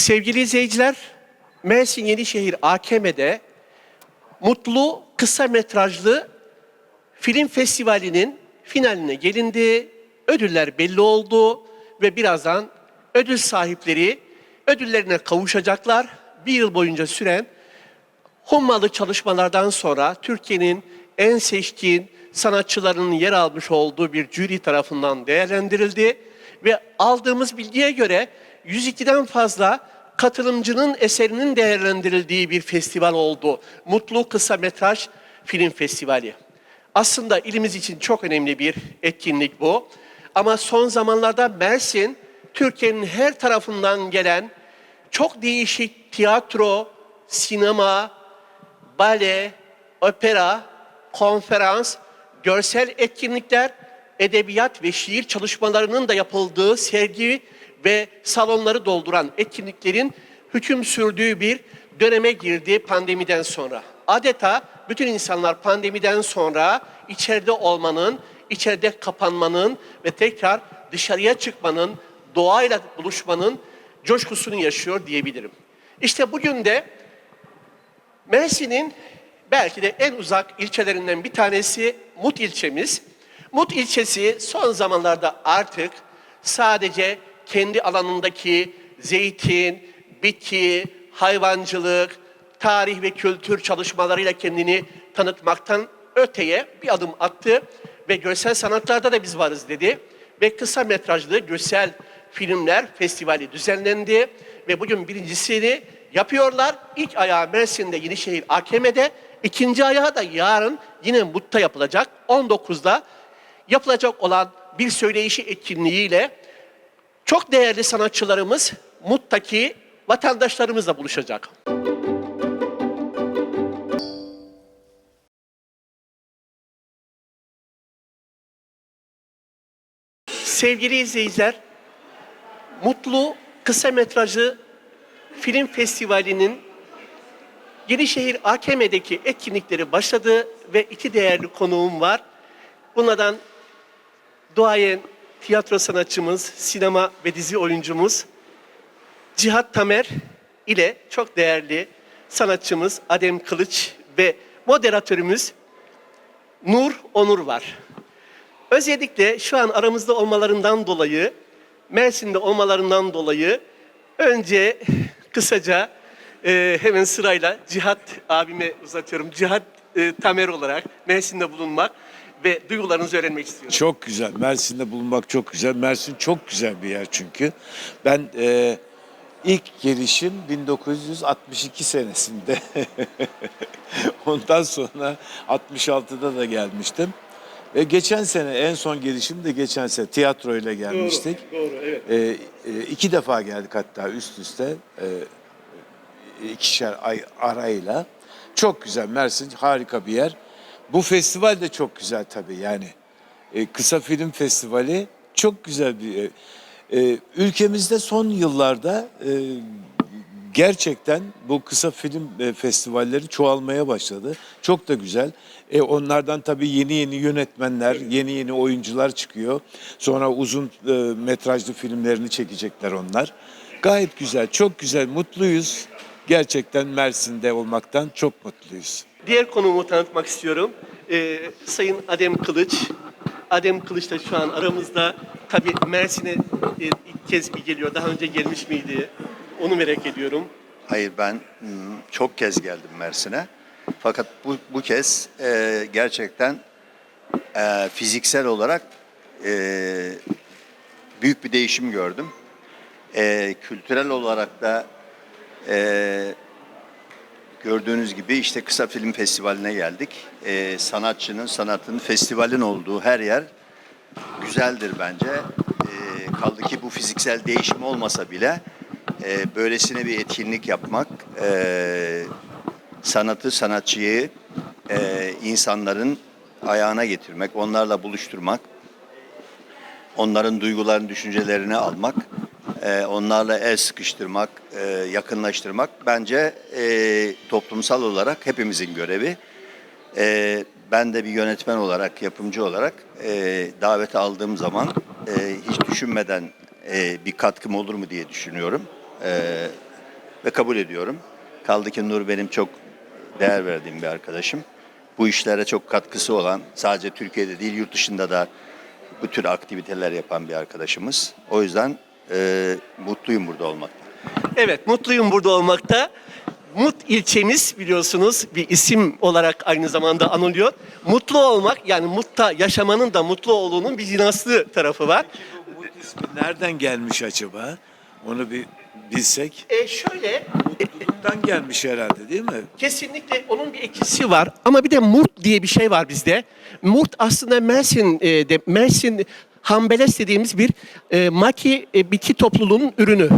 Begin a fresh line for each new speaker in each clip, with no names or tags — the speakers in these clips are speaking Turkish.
Sevgili izleyiciler, Mersin Yenişehir AKM'de Mutlu Kısa Metrajlı Film Festivali'nin finaline gelindi. Ödüller belli oldu ve birazdan ödül sahipleri ödüllerine kavuşacaklar. Bir yıl boyunca süren hummalı çalışmalardan sonra Türkiye'nin en seçkin sanatçılarının yer almış olduğu bir jüri tarafından değerlendirildi ve aldığımız bilgiye göre 102'den fazla katılımcının eserinin değerlendirildiği bir festival oldu. Mutlu Kısa Metraj Film Festivali. Aslında ilimiz için çok önemli bir etkinlik bu. Ama son zamanlarda Mersin, Türkiye'nin her tarafından gelen çok değişik tiyatro, sinema, bale, opera, konferans, görsel etkinlikler, edebiyat ve şiir çalışmalarının da yapıldığı sergi ve salonları dolduran etkinliklerin hüküm sürdüğü bir döneme girdi pandemiden sonra. Adeta bütün insanlar pandemiden sonra içeride olmanın, içeride kapanmanın ve tekrar dışarıya çıkmanın, doğayla buluşmanın coşkusunu yaşıyor diyebilirim. İşte bugün de Mersin'in belki de en uzak ilçelerinden bir tanesi Mut ilçemiz. Mut ilçesi son zamanlarda artık sadece kendi alanındaki zeytin, bitki, hayvancılık, tarih ve kültür çalışmalarıyla kendini tanıtmaktan öteye bir adım attı ve görsel sanatlarda da biz varız dedi ve kısa metrajlı görsel filmler festivali düzenlendi ve bugün birincisini yapıyorlar. İlk ayağı Mersin'de Yenişehir AKM'de, ikinci ayağı da yarın yine Mut'ta yapılacak. 19'da yapılacak olan bir söyleyişi etkinliğiyle çok değerli sanatçılarımız Mut'taki vatandaşlarımızla buluşacak. Sevgili izleyiciler, Mutlu Kısa Metrajı Film Festivali'nin Yenişehir AKM'deki etkinlikleri başladı ve iki değerli konuğum var. Bunlardan duayen tiyatro sanatçımız, sinema ve dizi oyuncumuz Cihat Tamer ile çok değerli sanatçımız Adem Kılıç ve moderatörümüz Nur Onur var. Özellikle şu an aramızda olmalarından dolayı, Mersin'de olmalarından dolayı önce kısaca e, hemen sırayla Cihat abime uzatıyorum. Cihat e, Tamer olarak Mersin'de bulunmak ve duygularınızı öğrenmek istiyorum.
Çok güzel. Mersin'de bulunmak çok güzel. Mersin çok güzel bir yer çünkü. Ben e, ilk gelişim 1962 senesinde. Ondan sonra 66'da da gelmiştim. Ve geçen sene en son gelişim de geçen sene tiyatroyla gelmiştik.
Doğru, doğru, evet.
E, e, iki defa geldik hatta üst üste. E, ikişer ay arayla. Çok güzel. Mersin harika bir yer. Bu festival de çok güzel tabii yani. E, kısa film festivali çok güzel bir e, e, ülkemizde son yıllarda e, gerçekten bu kısa film e, festivalleri çoğalmaya başladı. Çok da güzel. E, onlardan tabii yeni yeni yönetmenler, yeni yeni oyuncular çıkıyor. Sonra uzun e, metrajlı filmlerini çekecekler onlar. Gayet güzel, çok güzel, mutluyuz. Gerçekten Mersin'de olmaktan çok mutluyuz.
Diğer konuğumu tanıtmak istiyorum. Ee, Sayın Adem Kılıç. Adem Kılıç da şu an aramızda. Tabii Mersin'e e, ilk kez mi geliyor? Daha önce gelmiş miydi? Onu merak ediyorum.
Hayır ben hmm, çok kez geldim Mersin'e. Fakat bu, bu kez e, gerçekten e, fiziksel olarak e, büyük bir değişim gördüm. E, kültürel olarak da e, gördüğünüz gibi işte kısa film festivaline geldik. E, sanatçının, sanatın, festivalin olduğu her yer güzeldir bence. E, kaldı ki bu fiziksel değişim olmasa bile e, böylesine bir etkinlik yapmak, e, sanatı, sanatçıyı e, insanların ayağına getirmek, onlarla buluşturmak, onların duygularını, düşüncelerini almak, e, onlarla el sıkıştırmak, e, yakınlaştırmak bence e, toplumsal olarak hepimizin görevi. E, ben de bir yönetmen olarak, yapımcı olarak e, davet aldığım zaman e, hiç düşünmeden e, bir katkım olur mu diye düşünüyorum. Ee, ve kabul ediyorum. Kaldı ki Nur benim çok değer verdiğim bir arkadaşım. Bu işlere çok katkısı olan, sadece Türkiye'de değil yurt dışında da bu tür aktiviteler yapan bir arkadaşımız. O yüzden e, mutluyum burada olmaktan.
Evet, mutluyum burada olmakta. Mut ilçemiz biliyorsunuz bir isim olarak aynı zamanda anılıyor. Mutlu olmak yani mutta yaşamanın da mutlu olduğunun bir inançlı tarafı var.
Bu ismi nereden gelmiş acaba? Onu bir bilsek.
E şöyle
Mutluluktan gelmiş herhalde değil mi?
Kesinlikle onun bir etkisi var ama bir de murt diye bir şey var bizde. Murt aslında Mersin e, de Mersin Hambeles dediğimiz bir e, maki e, bitki topluluğunun ürünü.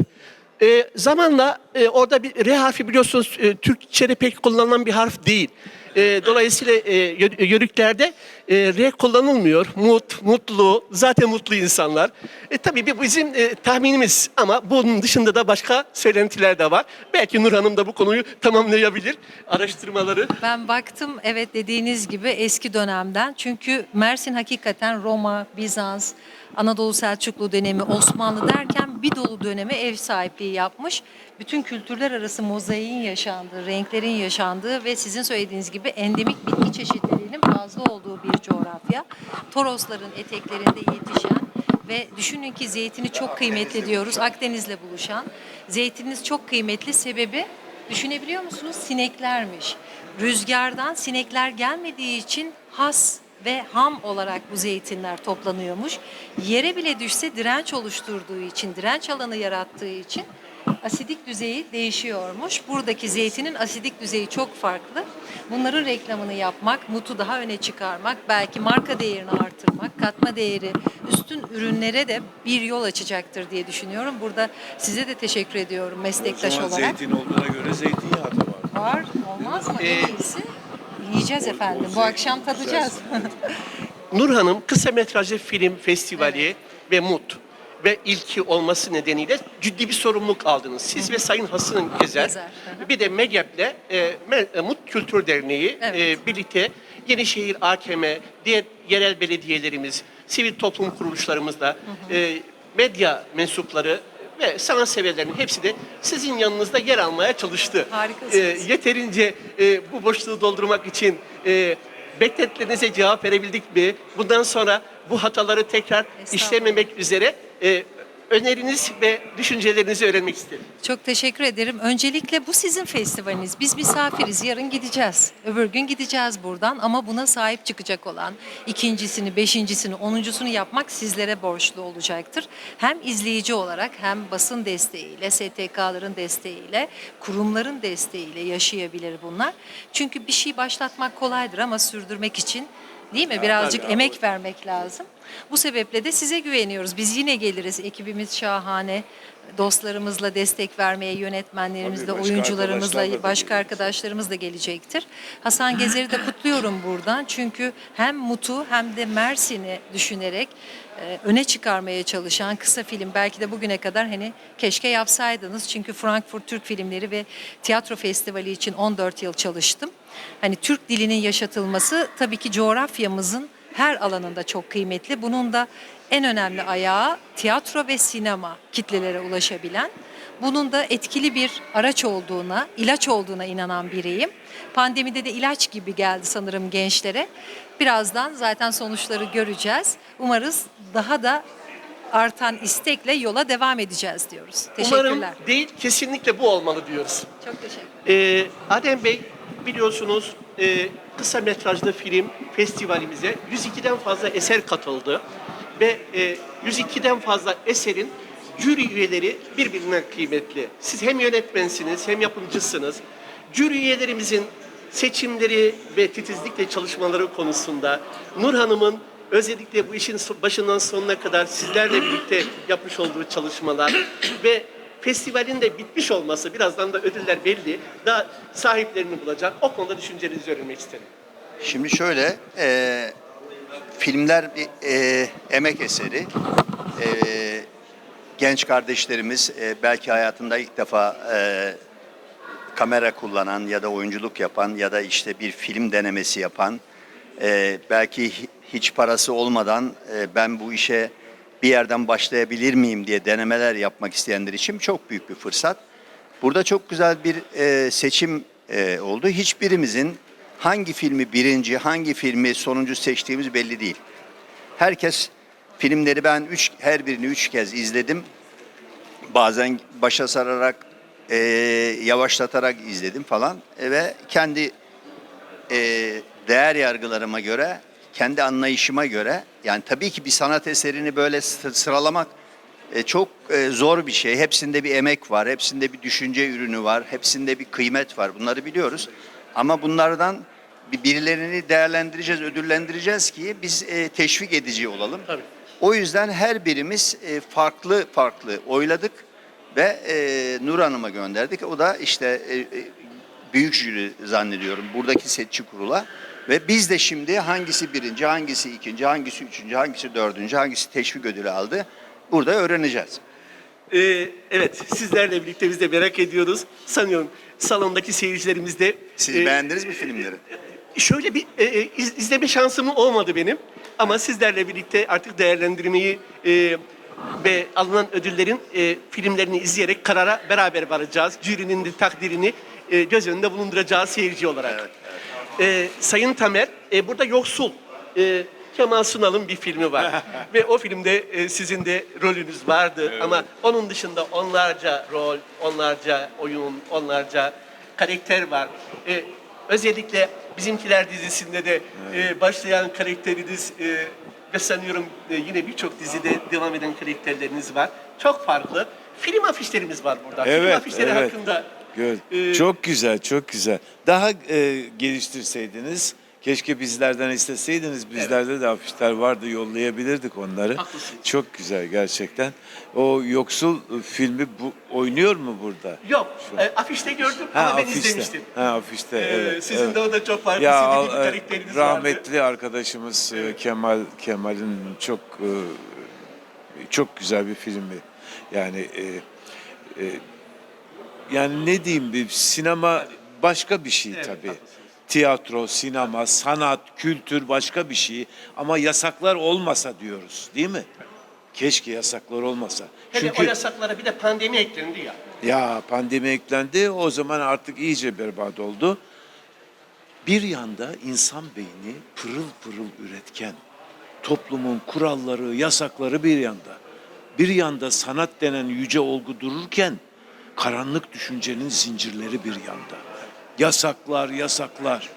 E, zamanla e, orada bir R harfi biliyorsunuz e, Türkçe'de pek kullanılan bir harf değil. E, dolayısıyla e, yö- yörüklerde e, R kullanılmıyor. Mut, mutlu, zaten mutlu insanlar. E, tabii bir bizim e, tahminimiz ama bunun dışında da başka söylentiler de var. Belki Nur Hanım da bu konuyu tamamlayabilir. Araştırmaları.
Ben baktım evet dediğiniz gibi eski dönemden. Çünkü Mersin hakikaten Roma, Bizans, Anadolu Selçuklu dönemi, Osmanlı derken bir dolu döneme ev sahipliği yapmış. Bütün kültürler arası mozaiğin yaşandığı, renklerin yaşandığı ve sizin söylediğiniz gibi endemik bitki çeşitliliğinin fazla olduğu bir coğrafya. Torosların eteklerinde yetişen ve düşünün ki zeytini çok kıymetli diyoruz. Akdeniz'le buluşan. Zeytininiz çok kıymetli sebebi düşünebiliyor musunuz? Sineklermiş. Rüzgardan sinekler gelmediği için has ve ham olarak bu zeytinler toplanıyormuş. Yere bile düşse direnç oluşturduğu için, direnç alanı yarattığı için asidik düzeyi değişiyormuş. Buradaki zeytinin asidik düzeyi çok farklı. Bunların reklamını yapmak, mutu daha öne çıkarmak, belki marka değerini artırmak, katma değeri üstün ürünlere de bir yol açacaktır diye düşünüyorum. Burada size de teşekkür ediyorum meslektaş olarak.
zeytin olduğuna göre zeytinyağı da var.
Var, olmaz mı?
Ee,
En iyisi yiyeceğiz efendim. Bu akşam tadacağız.
Nur Hanım kısa metrajlı film festivali ve MUT ve ilki olması nedeniyle ciddi bir sorumluluk aldınız. Siz ve Sayın Hasan Gezer, bir de Medyap'le e, e, MUT Kültür Derneği
Evet.
e, birlikte Yenişehir AKM, diğer yerel belediyelerimiz, sivil toplum kuruluşlarımızla, e, medya mensupları ve sanatseverlerin hepsi de sizin yanınızda yer almaya çalıştı.
Harikasınız.
yeterince e, bu boşluğu doldurmak için e, bekletlerinize cevap verebildik mi? Bundan sonra bu hataları tekrar işlememek üzere e, öneriniz ve düşüncelerinizi öğrenmek isterim.
Çok teşekkür ederim. Öncelikle bu sizin festivaliniz. Biz misafiriz. Yarın gideceğiz. Öbür gün gideceğiz buradan ama buna sahip çıkacak olan ikincisini, beşincisini, onuncusunu yapmak sizlere borçlu olacaktır. Hem izleyici olarak hem basın desteğiyle, STK'ların desteğiyle, kurumların desteğiyle yaşayabilir bunlar. Çünkü bir şey başlatmak kolaydır ama sürdürmek için Değil mi? Birazcık emek vermek lazım. Bu sebeple de size güveniyoruz. Biz yine geliriz. Ekibimiz şahane. Dostlarımızla destek vermeye, yönetmenlerimizle,
Tabii, başka
oyuncularımızla,
arkadaşlarla da
başka
geliriz.
arkadaşlarımız da gelecektir. Hasan Gezer'i de kutluyorum buradan. Çünkü hem Mut'u hem de Mersin'i düşünerek e, öne çıkarmaya çalışan kısa film belki de bugüne kadar hani keşke yapsaydınız. Çünkü Frankfurt Türk Filmleri ve Tiyatro Festivali için 14 yıl çalıştım. Hani Türk dilinin yaşatılması tabii ki coğrafyamızın her alanında çok kıymetli. Bunun da en önemli ayağı tiyatro ve sinema kitlelere ulaşabilen. Bunun da etkili bir araç olduğuna, ilaç olduğuna inanan biriyim. Pandemide de ilaç gibi geldi sanırım gençlere. Birazdan zaten sonuçları göreceğiz. Umarız daha da artan istekle yola devam edeceğiz diyoruz. Teşekkürler.
Umarım değil, kesinlikle bu olmalı diyoruz.
Çok teşekkür
Ee, Adem Bey biliyorsunuz e, kısa metrajlı film festivalimize 102'den fazla eser katıldı ve e, 102'den fazla eserin jüri üyeleri birbirinden kıymetli. Siz hem yönetmensiniz hem yapımcısınız. Jüri üyelerimizin seçimleri ve titizlikle çalışmaları konusunda Nur Hanım'ın özellikle bu işin başından sonuna kadar sizlerle birlikte yapmış olduğu çalışmalar ve festivalin de bitmiş olması, birazdan da ödüller belli, daha sahiplerini bulacak. O konuda düşüncelerinizi öğrenmek isterim.
Şimdi şöyle, e, filmler bir e, emek eseri. E, genç kardeşlerimiz e, belki hayatında ilk defa e, kamera kullanan ya da oyunculuk yapan ya da işte bir film denemesi yapan, e, belki hi- hiç parası olmadan e, ben bu işe bir yerden başlayabilir miyim diye denemeler yapmak isteyenler için çok büyük bir fırsat. Burada çok güzel bir e, seçim e, oldu. Hiçbirimizin hangi filmi birinci, hangi filmi sonuncu seçtiğimiz belli değil. Herkes filmleri ben üç, her birini üç kez izledim. Bazen başa sararak, e, yavaşlatarak izledim falan. E, ve kendi e, değer yargılarıma göre, kendi anlayışıma göre, yani tabii ki bir sanat eserini böyle sı- sıralamak e, çok e, zor bir şey. Hepsinde bir emek var, hepsinde bir düşünce ürünü var, hepsinde bir kıymet var. Bunları biliyoruz. Ama bunlardan bir- birilerini değerlendireceğiz, ödüllendireceğiz ki biz e, teşvik edici olalım.
Tabii.
O yüzden her birimiz farklı farklı oyladık ve Nur Hanım'a gönderdik. O da işte büyük jüri zannediyorum buradaki setçi kurula. Ve biz de şimdi hangisi birinci, hangisi ikinci, hangisi üçüncü, hangisi dördüncü, hangisi teşvik ödülü aldı burada öğreneceğiz.
Ee, evet, sizlerle birlikte biz de merak ediyoruz. Sanıyorum salondaki seyircilerimiz de...
Siz
e,
beğendiniz mi filmleri?
Şöyle bir e, e, iz- izleme şansım olmadı benim. Ama sizlerle birlikte artık değerlendirmeyi e, ve alınan ödüllerin e, filmlerini izleyerek karara beraber varacağız. Jürinin de takdirini e, göz önünde bulunduracağız seyirci olarak. E, Sayın Tamer, e, burada Yoksul, e, Kemal Sunal'ın bir filmi var. ve o filmde e, sizin de rolünüz vardı. Ama onun dışında onlarca rol, onlarca oyun, onlarca karakter var. E, özellikle Bizimkiler dizisinde de e, başlayan karakteriniz e, ve sanıyorum e, yine birçok dizide devam eden karakterleriniz var. Çok farklı. Film afişlerimiz var burada. Film
Evet,
afişleri
evet.
hakkında
Gör-
Ee,
çok güzel, çok güzel. Daha e, geliştirseydiniz, keşke bizlerden isteseydiniz. Bizlerde de afişler vardı, yollayabilirdik onları.
Haklısınız.
Çok güzel gerçekten. O Yoksul e, filmi bu oynuyor mu burada?
yok. E, afişte gördüm ama ben izlemiştim.
Ha afişte,
Ee,
evet.
sizin
evet.
de o da çok farklı.
Ya
sizin bir
e,
karakteriniz vardı.
rahmetli arkadaşımız e, Kemal Kemal'in çok e, çok güzel bir filmi. Yani e, e, yani ne diyeyim bir sinema başka bir şey tabii. Tiyatro, sinema, sanat, kültür başka bir şey ama yasaklar olmasa diyoruz, değil mi? Keşke yasaklar olmasa.
Hele o
Çünkü
yasaklara bir de pandemi eklendi ya.
ya pandemi eklendi. O zaman artık iyice berbat oldu. Bir yanda insan beyni pırıl pırıl üretken. Toplumun kuralları, yasakları bir yanda. Bir yanda sanat denen yüce olgu dururken karanlık düşüncenin zincirleri bir yanda. Yasaklar, yasaklar.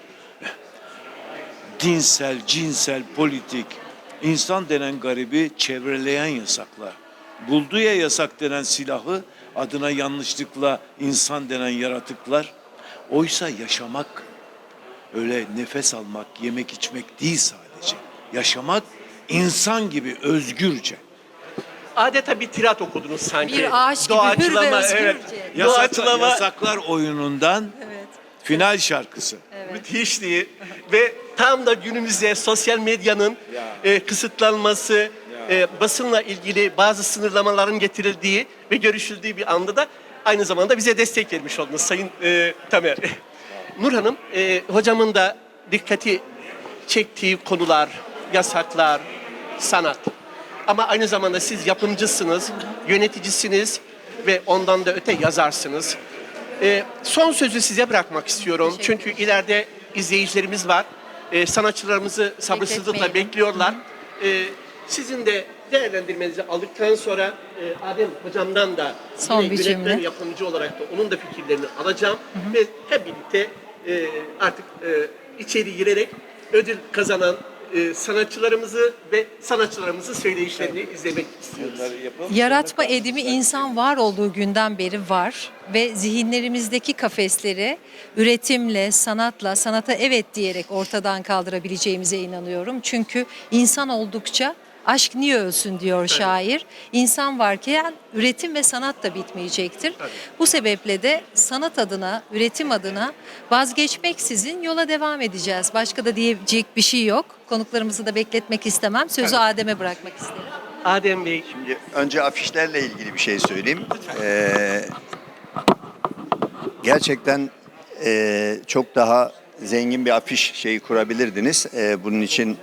Dinsel, cinsel, politik, insan denen garibi çevreleyen yasaklar. Buldu ya yasak denen silahı adına yanlışlıkla insan denen yaratıklar. Oysa yaşamak öyle nefes almak, yemek içmek değil sadece. Yaşamak insan gibi özgürce.
Adeta bir tirat okudunuz sanki.
Bir ağaç gibi hür ve özgürce.
Evet. Doğaçlama
yasaklar oyunundan
Evet.
final şarkısı.
müthişti. ve tam da günümüzde sosyal medyanın e, kısıtlanması, e, basınla ilgili bazı sınırlamaların getirildiği ve görüşüldüğü bir anda da aynı zamanda bize destek vermiş oldunuz Sayın e, Tamer. Nur Hanım, e, hocamın da dikkati çektiği konular, yasaklar, sanat. Ama aynı zamanda siz yapımcısınız, yöneticisiniz ve ondan da öte yazarsınız. Ee, son sözü size bırakmak istiyorum. Çünkü ileride izleyicilerimiz var. Ee, sanatçılarımızı sabırsızlıkla bekliyorlar. Ee, sizin de değerlendirmenizi aldıktan sonra e, Adem hocamdan da
Son
yine
bir
yönetmen
cümle.
yapımcı olarak da onun da fikirlerini alacağım. Ve hep birlikte e, artık e, içeri girerek ödül kazanan e, sanatçılarımızı ve sanatçılarımızın söyleyişlerini izlemek istiyoruz.
Yaratma edimi insan var olduğu günden beri var ve zihinlerimizdeki kafesleri üretimle, sanatla, sanata evet diyerek ortadan kaldırabileceğimize inanıyorum. Çünkü insan oldukça aşk niye ölsün diyor şair. İnsan varken üretim ve sanat da bitmeyecektir. Bu sebeple de sanat adına, üretim adına vazgeçmeksizin yola devam edeceğiz. Başka da diyecek bir şey yok. Konuklarımızı da bekletmek istemem. Sözü Adem'e bırakmak isterim.
Adem Bey,
Şimdi önce afişlerle ilgili bir şey söyleyeyim. Ee, gerçekten e, çok daha zengin bir afiş şeyi kurabilirdiniz. Ee, bunun için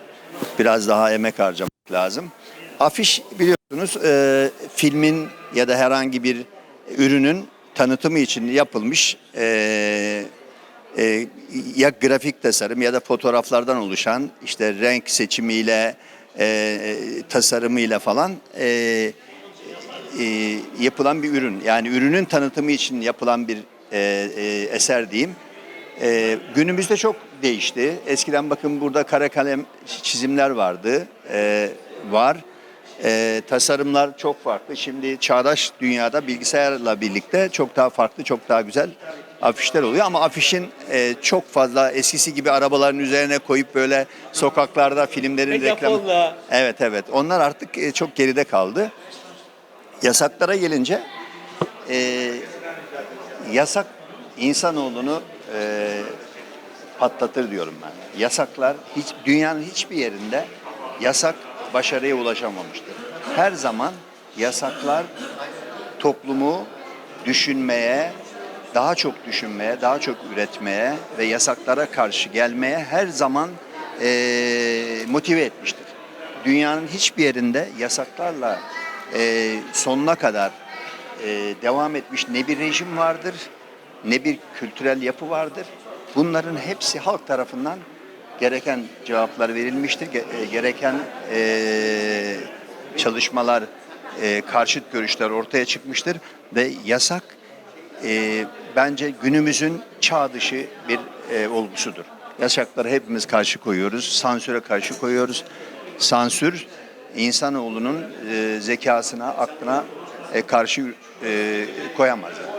biraz daha emek harcamak lazım. Afiş biliyorsunuz e, filmin ya da herhangi bir ürünün tanıtımı için yapılmış e, e, ya grafik tasarım ya da fotoğraflardan oluşan işte renk seçimiyle e, tasarımıyla falan e, e, yapılan bir ürün. Yani ürünün tanıtımı için yapılan bir e, e, eser diyeyim. E, günümüzde çok değişti. Eskiden bakın burada kara kalem çizimler vardı, e, var. E, tasarımlar çok farklı. Şimdi çağdaş dünyada bilgisayarla birlikte çok daha farklı, çok daha güzel afişler oluyor. Ama afişin e, çok fazla eskisi gibi arabaların üzerine koyup böyle sokaklarda filmlerin reklamı... Evet evet. Onlar artık e, çok geride kaldı. Yasaklara gelince e, yasak insanoğlunu e, patlatır diyorum ben. Yasaklar hiç dünyanın hiçbir yerinde yasak başarıya ulaşamamıştır. Her zaman yasaklar toplumu düşünmeye, daha çok düşünmeye, daha çok üretmeye ve yasaklara karşı gelmeye her zaman eee, motive etmiştir. Dünyanın hiçbir yerinde yasaklarla eee, sonuna kadar eee, devam etmiş ne bir rejim vardır, ne bir kültürel yapı vardır. Bunların hepsi halk tarafından gereken cevaplar verilmiştir, e, gereken eee, çalışmalar, eee, karşıt görüşler ortaya çıkmıştır ve yasak e, bence günümüzün çağ dışı bir e, olgusudur. Yasaklara hepimiz karşı koyuyoruz, sansüre karşı koyuyoruz. Sansür insanoğlunun e, zekasına, aklına e, karşı e, koyamaz. yani.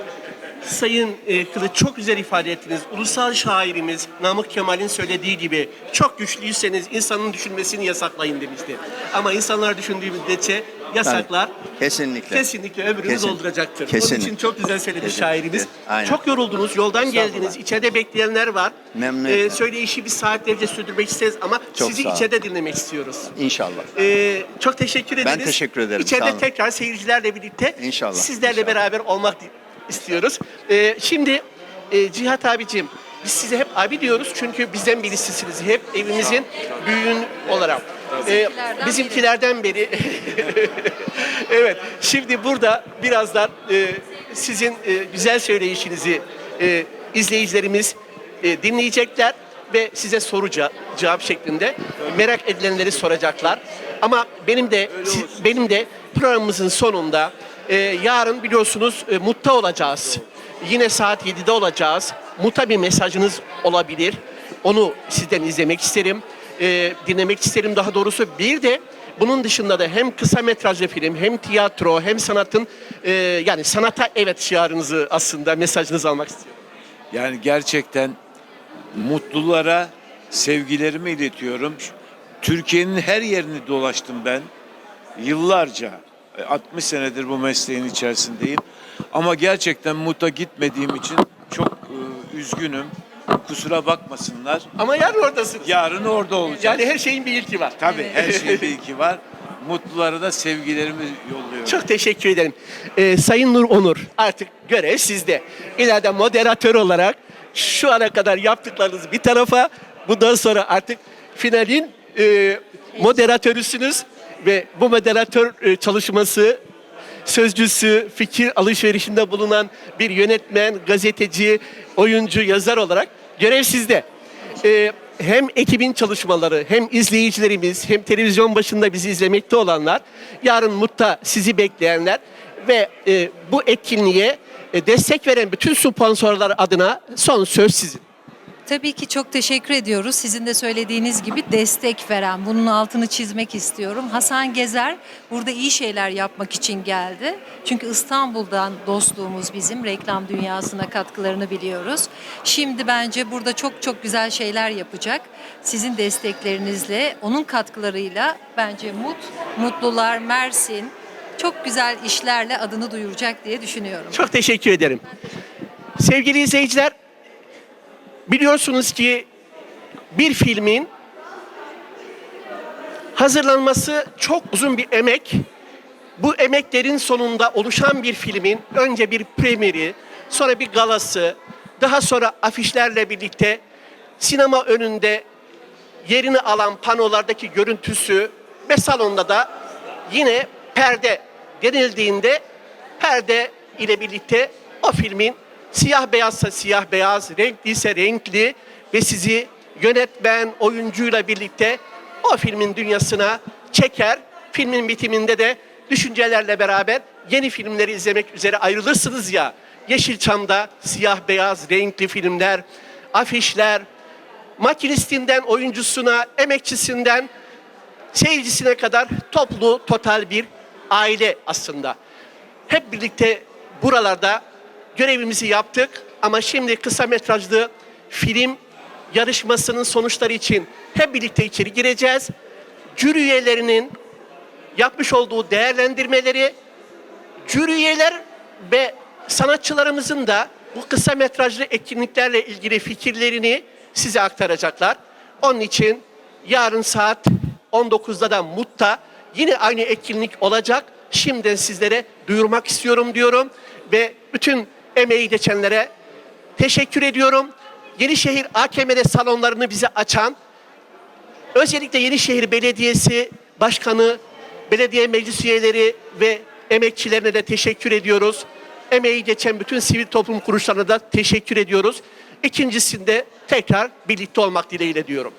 Sayın e, Kılıç çok güzel ifade ettiniz. Ulusal şairimiz Namık Kemal'in söylediği gibi çok güçlüyseniz insanın düşünmesini yasaklayın demişti. Ama insanlar düşündüğü müddetçe yasaklar
Kesinlikle.
kesinlikle ömrünü
Kesin-
dolduracaktır. Onun
kesinlikle.
için çok güzel söyledi
Kesinlikle.
şairimiz.
Aynen.
Çok yoruldunuz, yoldan geldiniz. İçeride bekleyenler var.
Memnuniyetle.
E, söyleyişi bir saatlerce sürdürmek isteriz ama
Çok
sizi içeride dinlemek istiyoruz.
İnşallah.
Ee, çok teşekkür ederiz.
teşekkür ederim,
İçeride tekrar seyircilerle birlikte
İnşallah,
sizlerle
inşallah.
beraber olmak istiyoruz. Ee, şimdi e, Cihat abicim biz size hep abi diyoruz çünkü bizden birisisiniz. Hep evimizin büyüğün olarak. Ee,
Bizimkilerden
beri. evet. Şimdi burada birazdan e, sizin e, güzel söyleyişinizi e, izleyicilerimiz e, dinleyecekler ve size soru ce- cevap şeklinde merak edilenleri soracaklar. Ama benim de benim de programımızın sonunda e, yarın biliyorsunuz e, Mut'ta olacağız. Yine saat 7'de olacağız. Mut'a bir mesajınız olabilir. Onu sizden izlemek isterim. e, dinlemek isterim daha doğrusu. Bir de bunun dışında da hem kısa metrajlı film hem tiyatro hem sanatın e, yani sanata evet şiarınızı aslında mesajınızı almak istiyorum.
Yani gerçekten mutlulara sevgilerimi iletiyorum. Türkiye'nin her yerini dolaştım ben. Yıllarca, 60 senedir bu mesleğin içerisindeyim. Ama gerçekten Mut'a gitmediğim için çok e, üzgünüm. Kusura bakmasınlar.
Ama yarın oradasınız.
Yarın orada olacağız.
Yani her şeyin bir ilki var.
Tabii her şeyin bir iki var. Mutlulara da sevgilerimi yolluyorum.
Çok teşekkür ederim. Ee, Sayın Nur Onur artık görev sizde. İleride moderatör olarak şu ana kadar yaptıklarınız bir tarafa bundan sonra artık finalin e, moderatörüsünüz ve bu moderatör e, çalışması sözcüsü, fikir alışverişinde bulunan bir yönetmen, gazeteci, oyuncu, yazar olarak görev sizde. Ee, hem ekibin çalışmaları, hem izleyicilerimiz, hem televizyon başında bizi izlemekte olanlar, yarın Mut'ta sizi bekleyenler ve e, bu etkinliğe e, destek veren bütün sponsorlar adına son söz sizin.
Tabii ki çok teşekkür ediyoruz. Sizin de söylediğiniz gibi destek veren, bunun altını çizmek istiyorum. Hasan Gezer burada iyi şeyler yapmak için geldi. Çünkü İstanbul'dan dostluğumuz bizim, reklam dünyasına katkılarını biliyoruz. Şimdi bence burada çok çok güzel şeyler yapacak. Sizin desteklerinizle, onun katkılarıyla bence Mut, Mutlular, Mersin çok güzel işlerle adını duyuracak diye düşünüyorum.
Çok teşekkür ederim. Sevgili izleyiciler, biliyorsunuz ki bir filmin hazırlanması çok uzun bir emek. Bu emeklerin sonunda oluşan bir filmin önce bir premieri, sonra bir galası, daha sonra afişlerle birlikte sinema önünde yerini alan panolardaki görüntüsü ve salonda da yine perde denildiğinde perde ile birlikte o filmin siyah beyazsa siyah beyaz, renkli ise renkli ve sizi yönetmen, oyuncuyla birlikte o filmin dünyasına çeker. Filmin bitiminde de düşüncelerle beraber yeni filmleri izlemek üzere ayrılırsınız ya. Yeşilçam'da siyah beyaz renkli filmler, afişler, makinistinden oyuncusuna, emekçisinden seyircisine kadar toplu, total bir aile aslında. Hep birlikte buralarda görevimizi yaptık ama şimdi kısa metrajlı film yarışmasının sonuçları için hep birlikte içeri gireceğiz. Jüri üyelerinin yapmış olduğu değerlendirmeleri, jüri üyeler ve sanatçılarımızın da bu kısa metrajlı etkinliklerle ilgili fikirlerini size aktaracaklar. Onun için yarın saat 19'da da MUT'ta yine aynı etkinlik olacak. Şimdiden sizlere duyurmak istiyorum diyorum ve bütün emeği geçenlere teşekkür ediyorum. Yenişehir AKM'de salonlarını bize açan Özellikle Yenişehir Belediyesi Başkanı, belediye meclis üyeleri ve emekçilerine de teşekkür ediyoruz. Emeği geçen bütün sivil toplum kuruluşlarına da teşekkür ediyoruz. İkincisinde tekrar birlikte olmak dileğiyle diyorum.